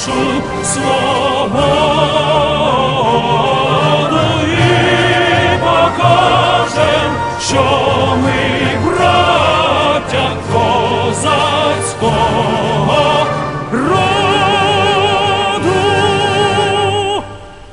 нашу свободу